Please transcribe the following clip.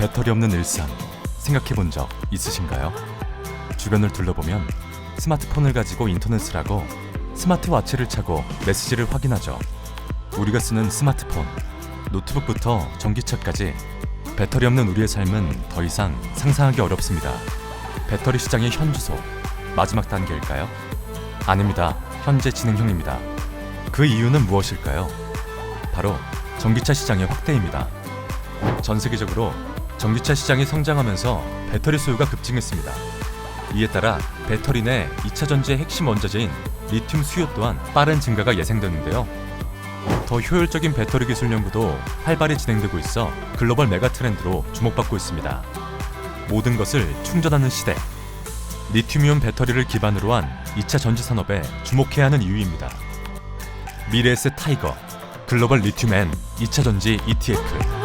배터리 없는 일상 생각해 본 적 있으신가요? 주변을 둘러보면 스마트폰을 가지고 인터넷을 하고 스마트워치를 차고 메시지를 확인하죠. 우리가 쓰는 스마트폰, 노트북부터 전기차까지 배터리 없는 우리의 삶은 더 이상 상상하기 어렵습니다. 배터리 시장의 현주소, 마지막 단계일까요? 아닙니다. 현재 진행형입니다. 그 이유는 무엇일까요? 바로 전기차 시장의 확대입니다. 전 세계적으로 전기차 시장이 성장하면서 배터리 수요가 급증했습니다. 이에 따라 배터리 내 2차 전지의 핵심 원자재인 리튬 수요 또한 빠른 증가가 예상되는데요. 더 효율적인 배터리 기술 연구도 활발히 진행되고 있어 글로벌 메가 트렌드로 주목받고 있습니다. 모든 것을 충전하는 시대. 리튬이온 배터리를 기반으로 한 2차 전지 산업에 주목해야 하는 이유입니다. 미래에셋 타이거 글로벌 리튬 앤 2차 전지 ETF